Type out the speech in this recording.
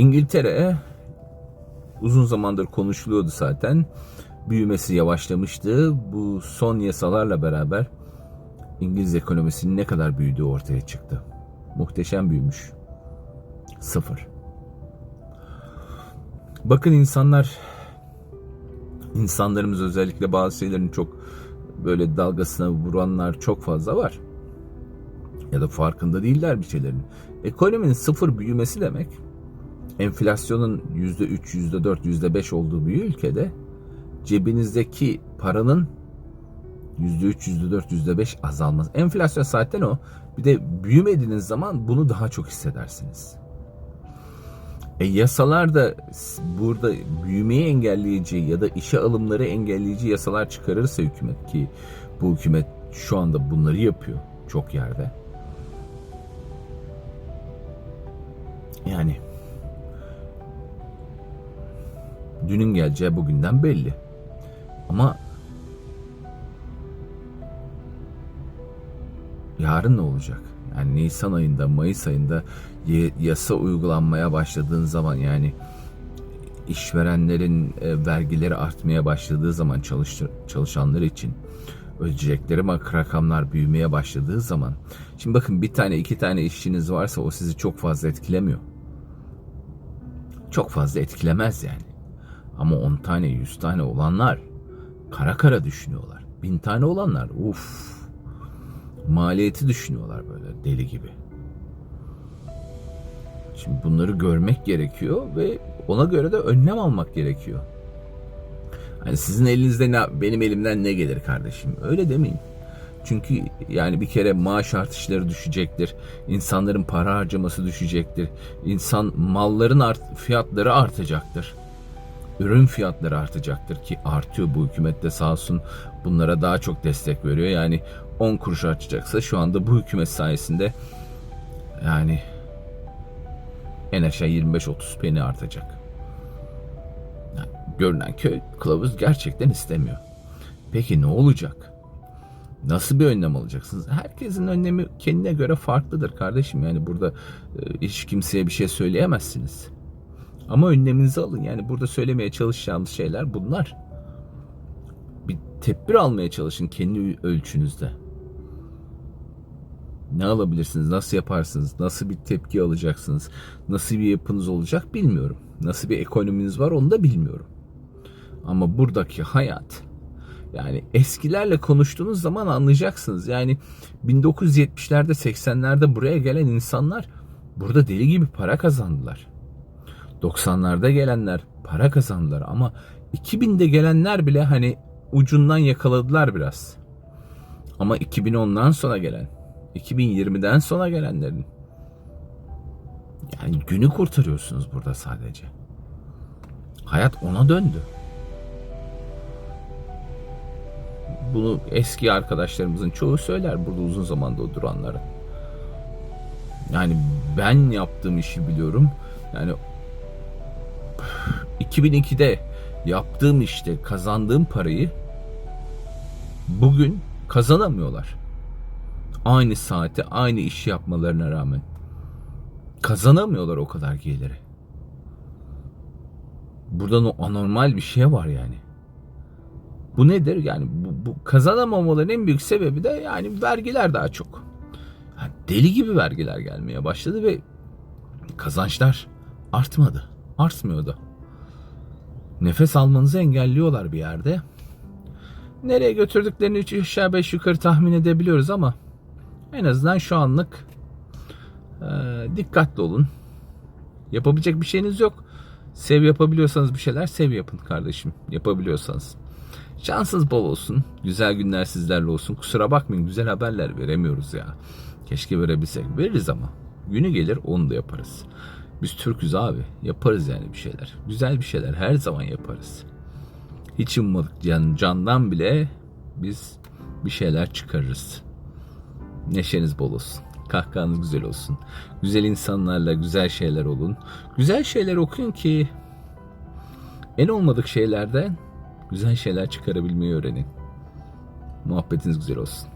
İngiltere uzun zamandır konuşuluyordu zaten. Büyümesi yavaşlamıştı. Bu son yasalarla beraber İngiliz ekonomisinin ne kadar büyüdüğü ortaya çıktı. Muhteşem büyümüş. Sıfır. Bakın insanlar insanlarımız özellikle bazı şeylerin çok böyle dalgasına vuranlar çok fazla var. Ya da farkında değiller bir şeylerin. Ekonominin sıfır büyümesi demek enflasyonun %3, %4, %5 olduğu bir ülkede cebinizdeki paranın %3, %4, %5 azalmaz. Enflasyon zaten o. Bir de büyümediğiniz zaman bunu daha çok hissedersiniz. E yasalar da burada büyümeyi engelleyici ya da işe alımları engelleyici yasalar çıkarırsa hükümet ki bu hükümet şu anda bunları yapıyor çok yerde. Yani dünün geleceği bugünden belli. Ama yarın ne olacak? Yani Nisan ayında, Mayıs ayında yasa uygulanmaya başladığın zaman yani işverenlerin e, vergileri artmaya başladığı zaman çalışanlar için ödeyecekleri rakamlar büyümeye başladığı zaman şimdi bakın bir tane iki tane işçiniz varsa o sizi çok fazla etkilemiyor. Çok fazla etkilemez yani. Ama 10 tane 100 tane olanlar kara kara düşünüyorlar. Bin tane olanlar uf maliyeti düşünüyorlar böyle deli gibi. Şimdi bunları görmek gerekiyor ve ona göre de önlem almak gerekiyor. Hani sizin elinizde ne, benim elimden ne gelir kardeşim? Öyle demeyin. Çünkü yani bir kere maaş artışları düşecektir. İnsanların para harcaması düşecektir. İnsan malların art, fiyatları artacaktır. Ürün fiyatları artacaktır ki artıyor bu hükümette sağ olsun bunlara daha çok destek veriyor. Yani 10 kuruş artacaksa şu anda bu hükümet sayesinde yani en aşağı 25-30 peni artacak. Yani görünen köy kılavuz gerçekten istemiyor. Peki ne olacak? Nasıl bir önlem alacaksınız? Herkesin önlemi kendine göre farklıdır kardeşim. Yani burada e, hiç kimseye bir şey söyleyemezsiniz. Ama önleminizi alın. Yani burada söylemeye çalışacağımız şeyler bunlar. Bir tedbir almaya çalışın kendi ölçünüzde. Ne alabilirsiniz? Nasıl yaparsınız? Nasıl bir tepki alacaksınız? Nasıl bir yapınız olacak bilmiyorum. Nasıl bir ekonominiz var onu da bilmiyorum. Ama buradaki hayat yani eskilerle konuştuğunuz zaman anlayacaksınız. Yani 1970'lerde 80'lerde buraya gelen insanlar burada deli gibi para kazandılar. 90'larda gelenler para kazandılar ama 2000'de gelenler bile hani ucundan yakaladılar biraz. Ama 2010'dan sonra gelen, 2020'den sonra gelenlerin yani günü kurtarıyorsunuz burada sadece. Hayat ona döndü. Bunu eski arkadaşlarımızın çoğu söyler burada uzun zamanda o. Yani ben yaptığım işi biliyorum. Yani 2002'de yaptığım işte kazandığım parayı bugün kazanamıyorlar. Aynı saate aynı işi yapmalarına rağmen kazanamıyorlar o kadar geliri. Buradan o anormal bir şey var yani. Bu nedir? Yani bu, bu kazanamamaların en büyük sebebi de yani vergiler daha çok. Yani deli gibi vergiler gelmeye başladı ve kazançlar artmadı. Artmıyordu. Nefes almanızı engelliyorlar bir yerde. Nereye götürdüklerini 3 aşağı 5 yukarı tahmin edebiliyoruz ama en azından şu anlık e, dikkatli olun. Yapabilecek bir şeyiniz yok. Sev yapabiliyorsanız bir şeyler sev yapın kardeşim. Yapabiliyorsanız. Şansınız bol olsun. Güzel günler sizlerle olsun. Kusura bakmayın güzel haberler veremiyoruz ya. Keşke verebilsek. Veririz ama. Günü gelir onu da yaparız. Biz Türk'üz abi. Yaparız yani bir şeyler. Güzel bir şeyler her zaman yaparız. Hiç ummadık can, candan bile biz bir şeyler çıkarırız. Neşeniz bol olsun. Kahkahanız güzel olsun. Güzel insanlarla güzel şeyler olun. Güzel şeyler okuyun ki en olmadık şeylerden güzel şeyler çıkarabilmeyi öğrenin. Muhabbetiniz güzel olsun.